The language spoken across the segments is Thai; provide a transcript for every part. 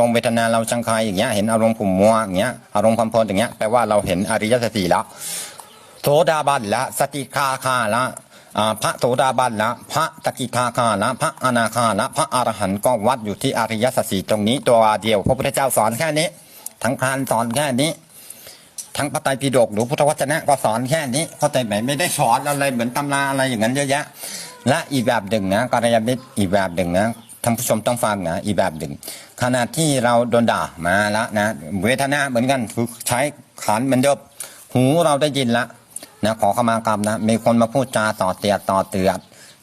ลงเวทนาเราจังคายอย่างเงี้ยเห็นอารมณ์ขุมมัวอย่างเงี้ยอารมณ์ความพลอย่างเงี้ยแปลว่าเราเห็นอริยสัจสี่แล้วโสดาบันละสติคาคาละอ่าพระโสดาบันละพระตะกิทาคาละพระอนาคาละพระอรหันต์ก็วัดอยู่ที่อริยสัจสี่ตรงนี้ตัวเดียวพระพุทธเจ้าสอนแค่นี้ ทั้งพรานสอนแค่นี้ ทั้งพระไตรปิฎกหรือพุทธวจนะก็สอนแค่นี้เข้าใจไหมไม่ได้สอนอะไรเหมือนตำราอะไรอย่างนั้นเยอะแยะและอีกแบบหนึ่งนะกรยามิตรอีกแบบหนึ่งนะ ท่านผู้ชมต้องฟังนะอีกแบบหนึ่งขณะที่เราโดนด่ามาแล้วนะเวทนาเหมือนกันคือใช้ขันเหมือนเดิมหูเราได้ยินละนะขอขมากรรมนะมีคนมาพูดจาต่อเตียดต่อเตือน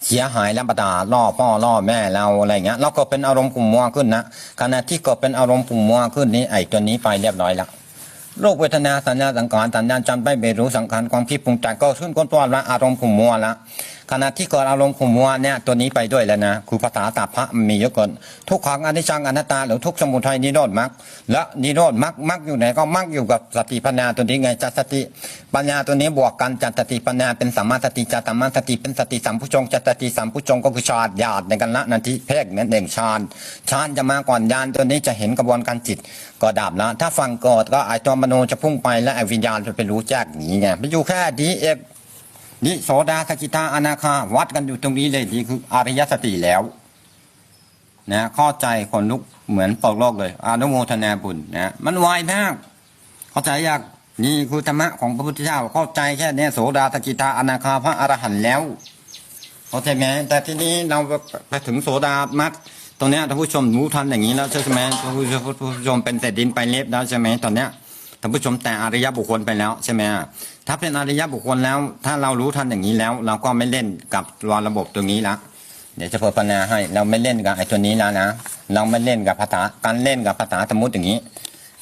เสียหายแล้วประดาล่อพ่อล่อแม่เราอะไรเงี้ยเราก็เป็นอารมณ์ขุ่มมัวขึ้นนะขณะที่ก็เป็นอารมณ์ขุ่มมัวขึ้นนี้ไอ้ตัวนี้ไปเรียบร้อยละโรคเวทนาสัญญาสังขารสัญญาจำไม่ไม่รู้สังขารความคิดปรุงแต่งก็ขึ้นก้นตัวละอารมณ์ขุ่มมัวละ ขณะที่เกิดอารมณ์ขุมมัวเนี่ยตัวนี้ไปด้วยแล้วนะคือภาษาตาพระมีเยอะเกินทุกขังอนิจจังอนัตตาหรือทุกสมุทัยนิโรธมรรคและนิโรธมรรคมรรคอยู่ไหนก็มรรคอยู่กับสติปัญญาตัวนี้ไงจัตสติปัญญาตัวนี้บวกกันจัตสติปัญญาเป็นสัมมาสติจัตตมมาสติเป็นสติสัมพุชงจัตสติสัมพุชงก็คือฌานญาติในกันละนันทิเพกนั่นเองฌานฌานจะมาก่อนญาณตัวนี้จะเห็นกระบวนการจิตก็ดับแล้วถ้าฟังกอดก็ไอตัวมโนจะพุ่งไปและไอวิญญาณจะไปรู้แจ้งหนีไงมันอยู่แค่ดีเอ นี่โสดาสกิทาอนาคาวัดกันอยู่ตรงนี้เลยนี่คืออริยสติแล้วนะเข้าใจคนลุกเหมือนปอกโลกเลยอนุโมทนาบุญนะมันไวมากเข้าใจยากนี่คือธรรมะของพระพุทธเจ้าเข้าใจแค่เนี้ยโสดาสกิทาอนาคาพระอรหันต์แล้วเข้าใจไหมแต่ทีนี้เราไปถึงโสดามักตรงเนี้ยท่านผู้ชมรู้ทันอย่างนี้แล้วใช่ไหมท่านผู้ชมผู้ชมเป็นแต่ดินไปเล็บแล้วใช่ไหมตอนเนี้ยท่านผู้ชมแต่อริยบุคคลไปแล้วใช่ไหม ถ้าเป็นอริยบุคคลแล้ว ถ้าเรารู้ทันอย่างนี้แล้ว เราก็ไม่เล่นกับตัวระบบตรงนี้ละเดี๋ยวจะพัฒนาให้เราไม่เล่นกับไอ้ตัวนี้แล้วนะเราไม่เล่นกับภาษาการเล่นกับภาษาสมมติอย่างนี้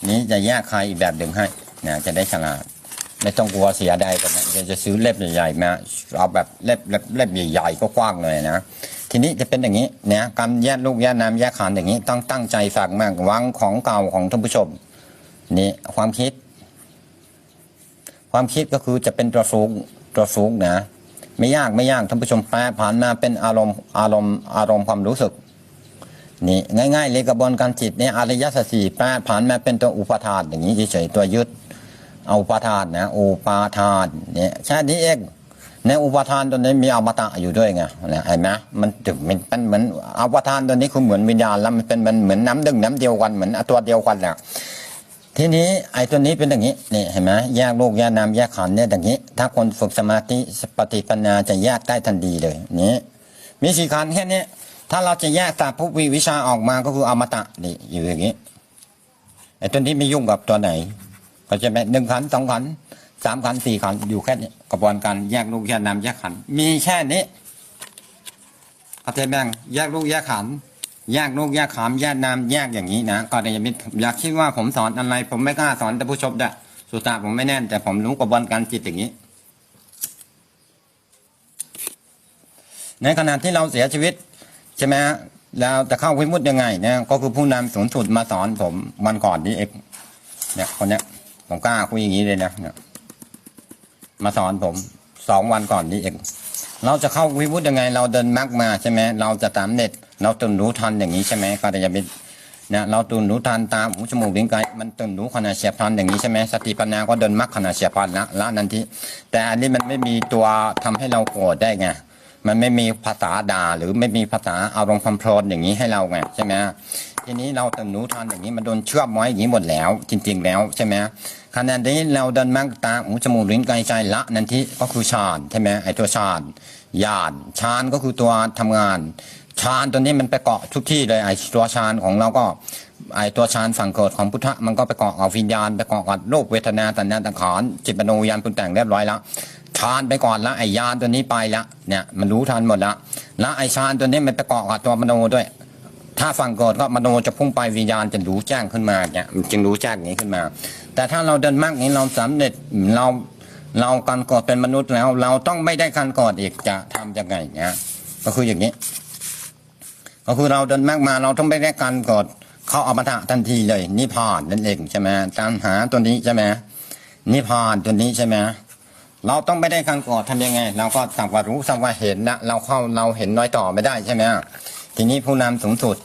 นี้จะแยกใครอีกแบบหนึ่งให้นะจะได้ฉลาดไม่ต้องกลัวเสียดายกันนะจะจะซื้อเล็บใหญ่ๆมาเอาแบบเล็บเล็บเล็บใหญ่ๆก็กว้างเลยนะทีนี้จะเป็นอย่างนี้นะการแยกลูกแยกน้ำแยกขานอย่างนี้ต้องตั้งใจฝากมากวางของเก่าของท่านผู้ชมนี่ความคิด ความคิดก็คือจะเป็นตัวสูงตัวสูงนะไม่ยากไม่ยากท่านผู้ชมแปลผ่านมาเป็นอารมณ์อารมณ์อารมณ์ความรู้สึกนี่ง่ายๆเลยกระบวนการจิตเนี่ยอริยสัจสี่แปลผ่านมาเป็นตัวอุปทานอย่างนี้เฉยๆตัวยึดเอาอุปทานนะอุปทานเนี่ยแค่นี้เองในอุปทานตัวนี้มีอมตะอยู่ด้วยไงนะเห็นไหมมันถึงมันเป็นเหมือนอุปทานตัวนี้คือเหมือนวิญญาณแล้วมันเป็นมันเหมือนน้ำดึงน้ำเดียวกันเหมือนตัวเดียวกันแหละ ทีนี้ไอ้ตัวนี้เป็นอย่างนี้นี่เห็นไหมแยกโลกแยกนามแยกขันเนี่ยอย่างนี้ ถ้าคนฝึกสมาธิปฏิปัญญาจะแยกได้ทันทีเลยนี่มีสี่ขันแค่นี้ถ้าเราจะแยกจากภพวิวิชาออกมาก็คืออมตะนี่อยู่อย่างนี้ไอ้ตัวนี้ไม่ยุ่งกับตัวไหนก็จะเป็นหนึ่งขันสองขันสามขันสี่ขันอยู่แค่นี้กระบวนการแยกลูกแยกนามแยกขัน มีแค่นี้เข้าใจแบ่งแยกลูกแยกขัน แยกลูกแยกขามแยกนามแยกอย่างนี้นะก็จะมิตรอยากคิดว่าผมสอนอะไร ผมไม่กล้าสอนแต่ผู้ชมดะสุตตาผมไม่แน่น แต่ผมรู้กระบวนการจิตอย่างนี้ ในขณะที่เราเสียชีวิตใช่ไหมฮะแล้วจะเข้าวิมุตยังไงเนี่ยก็คือผู้นำสูงสุดมาสอนผมวันก่อนนี้เองเนี่ยคนเนี้ยผมกล้าคุยอย่างนี้เลยนะเนี่ยมาสอนผมสองวันก่อนนี้เอง เราจะเข้าวิมุตยังไง เราเดินมรรคมาใช่ไหมเราจะตามเน็ต เราตื่นรู้ทันอย่างนี้ใช่ไหมก็จะเป็นเนี่ยเราตื่นรู้ทันตามหูจมูกลิ้นกายมันตื่นรู้ขณะเฉียบพลันอย่างนี้ใช่ไหมสติปัญญาก็เดินมรรคขณะเฉียบพลันละละนันทีแต่อันนี้มันไม่มีตัวทำให้เราโกรธได้ไงมันไม่มีภาษาด่าหรือไม่มีภาษาอารมณ์ความโกรธอย่างนี้ให้เราไงใช่ไหมทีนี้เราตื่นรู้ทันอย่างนี้มันโดนเชื่อมไว้อย่างนี้หมดแล้ว จริง ๆ แล้วใช่ไหมขณะนี้เราเดินมรรคตาหูจมูกลิ้นกายใจละนันทีก็คือฌานใช่ไหมไอตัวฌานญาณฌานก็คือตัวทำงาน ฌานตัวนี้มันไปเกาะทุกที่เลยไอตัวฌานของเราก็ไอตัวฌานฝั่งเกิดของพุทธะมันก็ไปเกาะกับวิญญาณไปเกาะกับโลกเวทนาตัณญาตังขานจิตมโนวิญญาณปรุงแต่งเรียบร้อยแล้วฌานไปก่อนละไอยานตัวนี้ไปละเนี่ยมันรู้ทันหมดละแล้วไอฌานตัวนี้มันไปเกาะกับตัวมโนด้วย ถ้าฝั่งเกิดก็มโนจะพุ่งไปวิญญาณจะรู้แจ้งขึ้นมาเนี่ยจึงรู้แจ้งอย่างนี้ขึ้นมา แต่ถ้าเราเดินมากนี้เราสำเร็จเราเราการกอดเป็นมนุษย์แล้ว เราต้องไม่ได้การกอดอีกจะทำยังไงเนี่ยก็คืออย่างนี้ ก็คือเราเดินมากมาเราต้องไม่ได้การกอดเข้าอมตะทันทีเลย นิพพานนั่นเองใช่ไหมตามหาตัวนี้ใช่ไหมนิพพานตัวนี้ใช่ไหมเราต้องไม่ได้การกอดทำยังไง เราก็สักว่ารู้สักว่าเห็นนะเราเข้าเราเห็นน้อยต่อไม่ได้ใช่ไหมทีนี้ผู้นำสูงสุด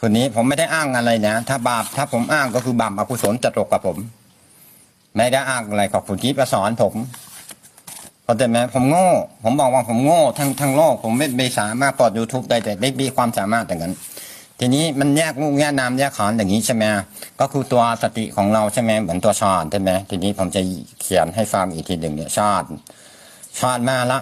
คนนี้ผมไม่ได้อ้างอะไรนะ ถ้าบาปถ้าผมอ้างก็คือบาปอกุศลจะตกกับผม ไม่ได้อ้างอะไรกับคุณที่ประสอนผม เข้าใจไหมผมโง่ ผมบอกว่าผมโง่ทั้งทั้งโลก ผมไม่ไม่สามารถปลดยูทูบได้แต่ได้มีความสามารถอย่างนั้น ทีนี้มันแยกงูแยกนามแยกขันอย่างนี้ใช่ไหมก็คือตัวสติของเราใช่ไหมเหมือนตัวชาติใช่ไหมทีนี้ผมจะเขียนให้ฟังอีกทีหนึ่งเนี่ยชาติชาติมาละ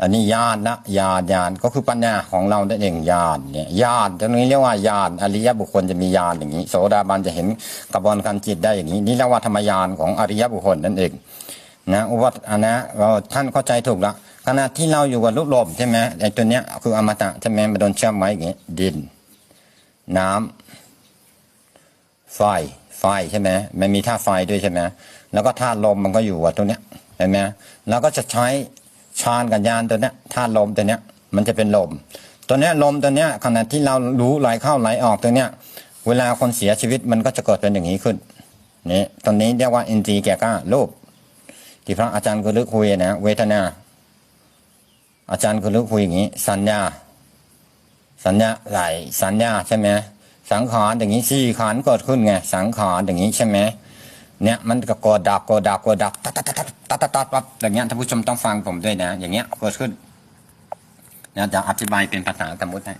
อันนี้ญาณนะญาณญาณก็คือปัญญาของเรานั่นเองญาณเนี่ยญาณตรงนี้เรียกว่าญาณอริยบุคคลจะมีญาณอย่างนี้ โสดาบันจะเห็นกระบวนการจิตได้อย่างนี้ นี่เรียกว่าธรรมญาณของอริยบุคคลนั่นเอง นะอุวัตอันนะเราท่านเข้าใจถูกละขณะที่เราอยู่กับลูกลมใช่ไหมไอ้ตัวเนี้ยคืออมตะใช่ไหมมันโดนเชื่อมไว้อย่างนี้ดิน น้ำไฟไฟใช่ไหมมันมีธาไฟด้วยใช่ไหมแล้วก็ธาลมมันก็อยู่กับตัวเนี้ยเห็นไหมแล้วก็จะใช้ชานกับยานตัวเนี้ยธาลมตัวเนี้ยมันจะเป็นลม ตัวเนี้ยลมตัวเนี้ยขณะที่เรารู้ไหลเข้าไหลออกตัวเนี้ยเวลาคนเสียชีวิตมันก็จะเกิดเป็นอย่างนี้ขึ้นนี่ตอนนี้เรียกว่าอินทรีย์แก่กล้ารูป ที่พระอาจารย์กุลึกคุยนะเวทนา อาจารย์กุลึกคุยอย่างนี้ สัญญา สัญญาไหลสัญญาใช่ไหมสังขารอย่างนี้สี่ขันเกิดขึ้นไงสังขารอย่างนี้ใช่ไหมเนี่ยมันก็กดดับกดดับกดดับตัดตัดตัดตัดตัดตัดตัดอย่างเงี้ยท่านผู้ชมต้องฟังผมด้วยนะ อย่างเงี้ยเกิดขึ้นนะจะอธิบายเป็นภาษาสมมติให้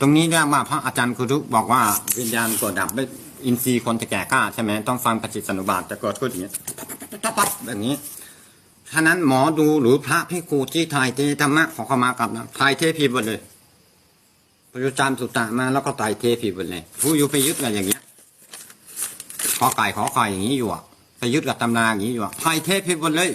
ตรงนี้เรียกว่าพระอาจารย์คุรุบอกว่าวิญญาณกดดับด้วยอินทรีย์คนจะแก่กล้าใช่ไหมต้องฟังปฏิจจสนุบาทจะเกิดขึ้นอย่างเงี้ย ตัดตัดตัดอย่านี้ฉะนั้นหมอดูหรือพระพิครูที่ถ่ายเทธรรมะขอเข้ามากับนะถ่ายเทผิดหมดเลยพระยุจามสุตตะมาแล้วก็ไต่เทผิดหมดเลยผู้อยู่ไปยึดกันอย่างเงี้ยขอไก่ขอไข่อย่างนี้อยู่อะไปยึดกับตำราอย่างนี้อยู่อะไต่เทผิดหมดเลย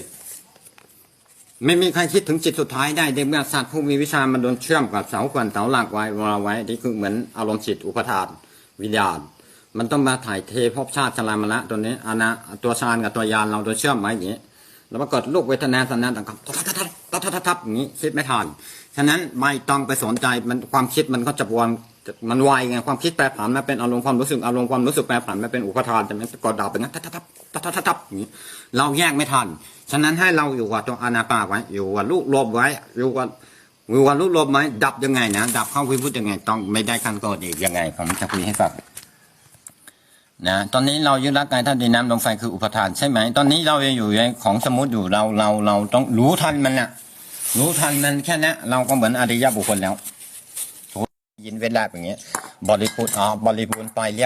ไม่มีใครคิดถึงจิตสุดท้ายได้ในเมื่อสัตว์ผู้มีวิชามันโดนเชื่อมกับเสาขวัญเสาหลักไว้วาไว้นี่คือเหมือนอารมณ์จิตอุปทานวิญญาณ มันต้องมาถ่ายเทภพชาติชรามละตัวนี้อานะตัวฌานกับตัวยานเราโดนเชื่อมไว้อย่างนี้แล้วปรากฏลูกเวทนาสัญญาต่างๆทับทับทับทับทับทับทับอย่างนี้คิดไม่ทันฉะนั้นไม่ต้องไปสนใจมันความคิดมันก็จะวนมันไวไงความคิดแปรผันมาเป็นอารมณ์ความรู้สึกอารมณ์ความรู้สึกแปรผันมาเป็นอุปทานจะมันกดดับเป็นงั้นทับทับทับทับทับอย่างนี้เราแยกไม่ทันฉะนั้นให้เราอยู่กับตัวอานาปาไว้อยู่กับลูกลมไว้อยู่กับอยู่กับลูกลมไว้ดับยังไงนะดับเข้าวิมุตยังไงต้องไม่ได้ขั้นตอนอีกยังไงผมจะคุยให้ฟัง นะตอนนี้เรายึดรักกายธาตุดินน้ำลมไฟคืออุปทานใช่ไหม ตอนนี้เรายังอยู่ในของสมมติอยู่เราเราเราต้องรู้ทันมันน่ะรู้ทันมันแค่นี้เราก็เหมือนอริยบุคคลแล้วยินเวลาอย่างเงี้ยบริบูรณ์อ๋อบริบูรณ์ไปเรียก